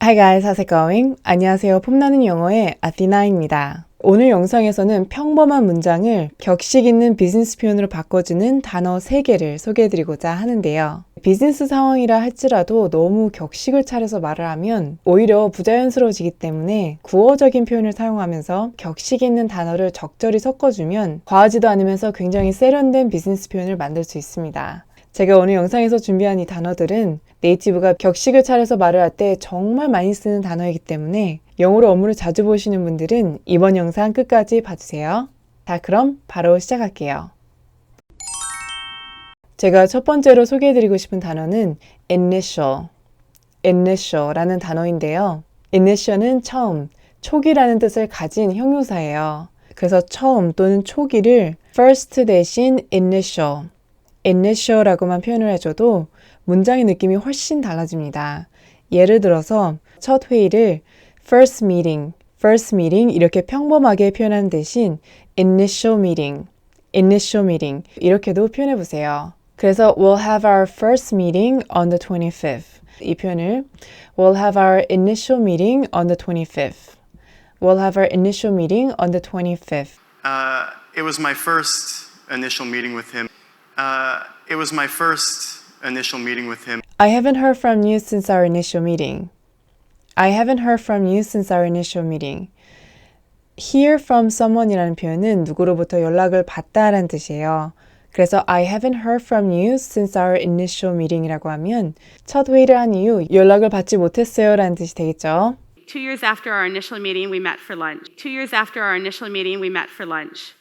Hi guys, how's it going? 안녕하세요. 폼나는 영어의 아티나입니다. 오늘 영상에서는 평범한 문장을 격식 있는 비즈니스 표현으로 바꿔주는 단어 3개를 소개해드리고자 하는데요. 비즈니스 상황이라 할지라도 너무 격식을 차려서 말을 하면 오히려 부자연스러워지기 때문에 구어적인 표현을 사용하면서 격식 있는 단어를 적절히 섞어주면 과하지도 않으면서 굉장히 세련된 비즈니스 표현을 만들 수 있습니다. 제가 오늘 영상에서 준비한 이 단어들은 네이티브가 격식을 차려서 말을 할 때 정말 많이 쓰는 단어이기 때문에 영어로 업무를 자주 보시는 분들은 이번 영상 끝까지 봐주세요. 자, 그럼 바로 시작할게요. 제가 첫 번째로 소개해드리고 싶은 단어는 initial, initial라는 단어인데요. initial은 처음, 초기라는 뜻을 가진 형용사예요. 그래서 처음 또는 초기를 first 대신 initial, initial라고만 표현을 해줘도 문장의 느낌이 훨씬 달라집니다. 예를 들어서 첫 회의를 first meeting, first meeting 이렇게 평범하게 표현하는 대신 initial meeting, initial meeting 이렇게도 표현해 보세요. 그래서 we'll have our first meeting on the 25th. 이 표현을 we'll have our initial meeting on the 25th. We'll have our initial meeting on the 25th. Uh, it was my first initial meeting with him. Uh, it was my first initial meeting with him. I haven't heard from you since our initial meeting. I haven't heard from you since our initial meeting. Hear from someone이라는 표현은 누구로부터 연락을 받다라는 뜻이에요. 그래서 I haven't heard from you since our initial meeting이라고 하면 첫 회의를 한 이후 연락을 받지 못했어요라는 뜻이 되겠죠. Two years after our initial meeting, we met for lunch. Two years after our initial meeting, we met for lunch.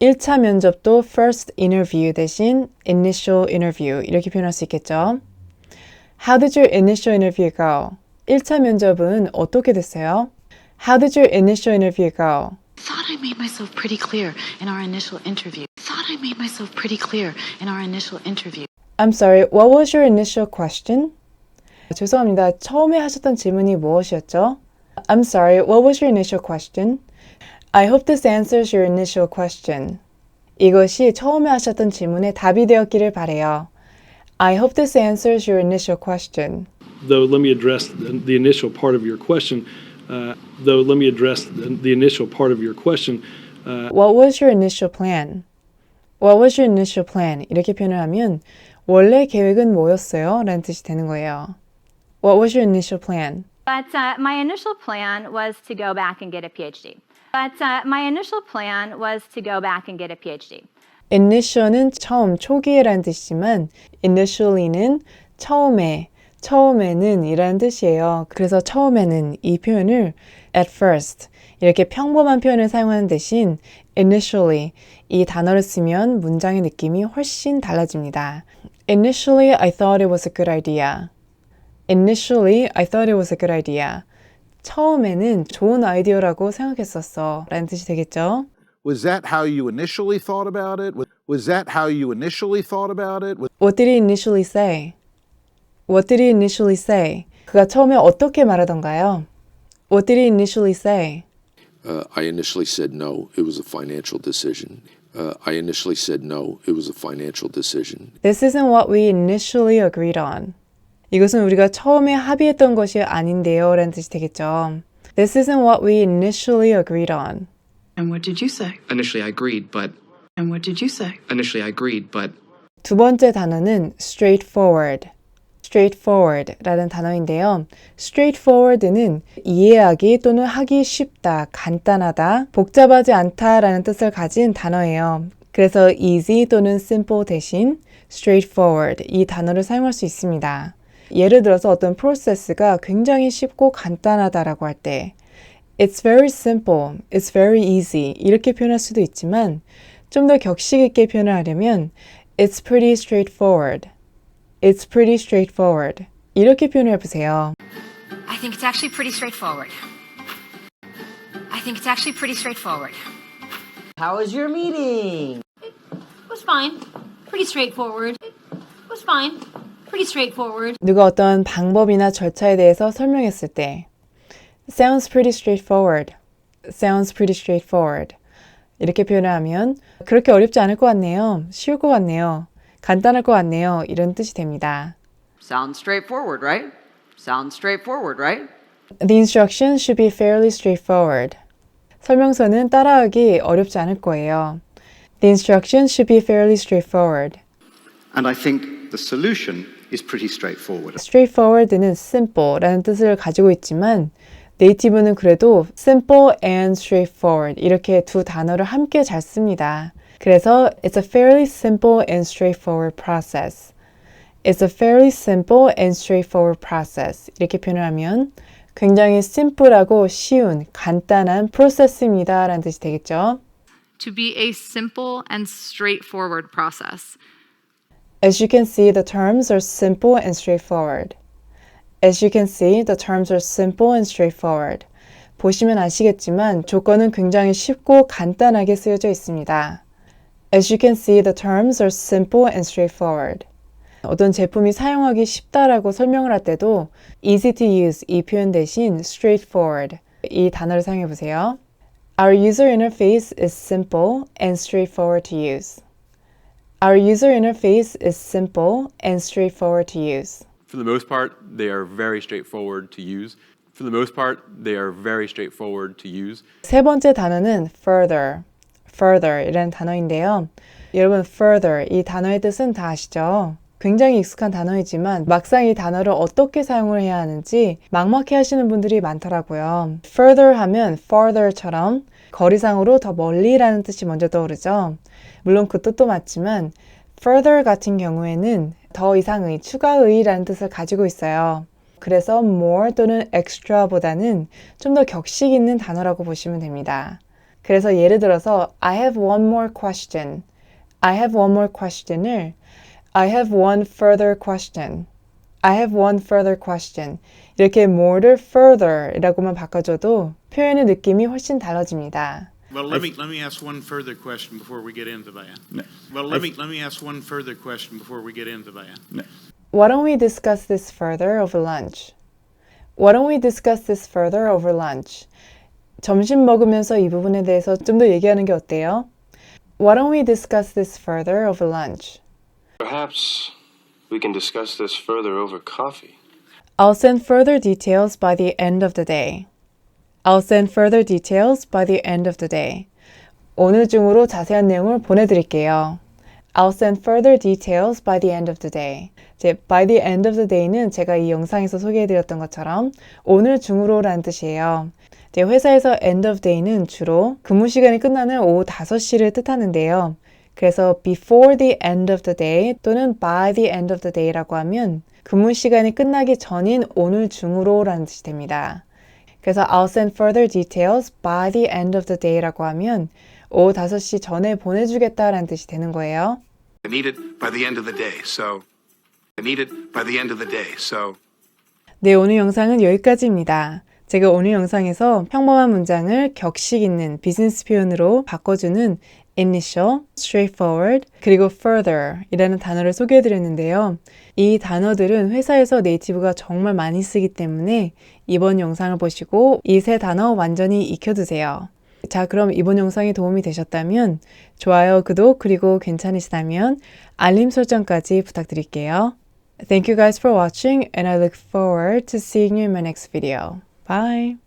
1차 면접도 first interview 대신 initial interview 이렇게 표현할 수 있겠죠. How did your initial interview go? 1차 면접은 어떻게 됐어요? How did your initial interview go? thought I made myself pretty clear in our initial interview. Thought I made myself pretty clear in our initial interview. I'm sorry, what was your initial question? 죄송합니다. 처음에 하셨던 질문이 무엇이었죠? I'm sorry, what was your initial question? I hope this answers your initial question. 이것이 처음에 하셨던 질문의 답이 되었기를 바래요. I hope this answers your initial question. though let me address the, the initial part of your question. Uh, though let me address the, the initial part of your question. What was your initial plan? What was your initial plan? 이렇게 표현을 하면 원래 계획은 뭐였어요? 라는 뜻이 되는 거예요. What was your initial plan? But uh, my initial plan was to go back and get a PhD. But uh, my initial plan was to go back and get a PhD. initial은 처음, 초기에라는 뜻이지만 initially는 처음에, 처음에는 이라는 뜻이에요. 그래서 처음에는 이 표현을 at first 이렇게 평범한 표현을 사용하는 대신 initially 이 단어를 쓰면 문장의 느낌이 훨씬 달라집니다. Initially, I thought it was a good idea. Initially, I thought it was a good idea. 처음에는 좋은 아이디어라고 생각했었어. 라는 뜻이 되겠죠? Was that how you initially thought about it? Was- Was that how you initially thought about it? Was- What did he initially say? What did he initially say? 그가 처음에 어떻게 말하던가요? What did he initially say? Uh, I initially said no. It was a financial decision. Uh, I initially said no. It was a financial decision. This isn't what we initially agreed on. 이것은 우리가 처음에 합의했던 것이 아닌데요. 라는 뜻이 되겠죠. This isn't what we initially agreed on. And what did you say? Initially, I agreed, but And what did you say? initially I agreed, but 두 번째 단어는 straightforward. straightforward 라는 단어인데요. straightforward는 이해하기 또는 하기 쉽다, 간단하다, 복잡하지 않다 라는 뜻을 가진 단어예요. 그래서 easy 또는 simple 대신 straightforward 이 단어를 사용할 수 있습니다. 예를 들어서 어떤 프로세스가 굉장히 쉽고 간단하다라고 할 때 It's very simple, it's very easy 이렇게 표현할 수도 있지만 좀 더 격식 있게 표현을 하려면 It's pretty straightforward. It's pretty straightforward. 이렇게 표현해 보세요. I think it's actually pretty straightforward. I think it's actually pretty straightforward. How was your meeting? It was fine. Pretty straightforward. It was fine. Pretty straightforward. 누가 어떤 방법이나 절차에 대해서 설명했을 때 Sounds pretty straightforward. Sounds pretty straightforward. 이렇게 표현을 하면 그렇게 어렵지 않을 것 같네요. 쉬울 것 같네요. 간단할 것 같네요. 이런 뜻이 됩니다. Sounds straightforward, right? Sounds straightforward, right? The instructions should be fairly straightforward. 설명서는 따라하기 어렵지 않을 거예요. The instructions should be fairly straightforward. And I think the solution is pretty straightforward. straightforward는 simple라는 뜻을 가지고 있지만 네이티브는 그래도 simple and straightforward 이렇게 두 단어를 함께 잘 씁니다. 그래서 it's a fairly simple and straightforward process. It's a fairly simple and straightforward process. 이렇게 표현을 하면 굉장히 simple하고 쉬운, 간단한 프로세스입니다. 라는 뜻이 되겠죠. To be a simple and straightforward process. As you can see, the terms are simple and straightforward. As you can see, the terms are simple and straightforward. 보시면 아시겠지만 조건은 굉장히 쉽고 간단하게 쓰여져 있습니다. As you can see, the terms are simple and straightforward. 어떤 제품이 사용하기 쉽다라고 설명을 할 때도 easy to use 이 표현 대신 straightforward 이 단어를 사용해 보세요. Our user interface is simple and straightforward to use. Our user interface is simple and straightforward to use. For the most part, they are very straightforward to use. For the most part, they are very straightforward to use. 세 번째 단어는 further, further 이라는 단어인데요. 여러분 further 이 단어의 뜻은 다 아시죠? 굉장히 익숙한 단어이지만 막상 이 단어를 어떻게 사용을 해야 하는지 막막해 하시는 분들이 많더라고요. further 하면 farther처럼 거리상으로 더 멀리라는 뜻이 먼저 떠오르죠. 물론 그 뜻도 맞지만 further 같은 경우에는 더 이상의, 추가의라는 뜻을 가지고 있어요. 그래서 more 또는 extra보다는 좀 더 격식 있는 단어라고 보시면 됩니다. 그래서 예를 들어서 I have one more question. I have one more question을 I have one further question. I have one further question. 이렇게 more를 further이라고만 바꿔줘도 표현의 느낌이 훨씬 달라집니다. Well, let me let me ask one further question before we get into that. Well, let me let me ask one further question before we get into that. Why don't we discuss this further over lunch? Why don't we discuss this further over lunch? 점심 먹으면서 이 부분에 대해서 좀 더 얘기하는 게 어때요? Why don't we discuss this further over lunch? Perhaps we can discuss this further over coffee. I'll send further details by the end of the day. I'll send further details by the end of the day. 오늘 중으로 자세한 내용을 보내드릴게요. I'll send further details by the end of the day. 이제 by the end of the day는 제가 이 영상에서 소개해드렸던 것처럼 오늘 중으로라는 뜻이에요. 이제 회사에서 end of day는 주로 근무 시간이 끝나는 오후 5시를 뜻하는데요. 그래서 before the end of the day 또는 by the end of the day라고 하면 근무 시간이 끝나기 전인 오늘 중으로라는 뜻이 됩니다. 그래서 I'll send further details by the end of the day라고 하면 오후 5시 전에 보내주겠다라는 뜻이 되는 거예요. I need it by the end of the day. So I need it by the end of the day. So 네, 오늘 영상은 여기까지입니다. 제가 오늘 영상에서 평범한 문장을 격식 있는 비즈니스 표현으로 바꿔주는 initial, straightforward, 그리고 further 이라는 단어를 소개해 드렸는데요. 이 단어들은 회사에서 네이티브가 정말 많이 쓰기 때문에 이번 영상을 보시고 이 세 단어 완전히 익혀두세요. 자, 그럼 이번 영상이 도움이 되셨다면 좋아요, 구독, 그리고 괜찮으시다면 알림 설정까지 부탁드릴게요. Thank you guys for watching and I look forward to seeing you in my next video. Bye!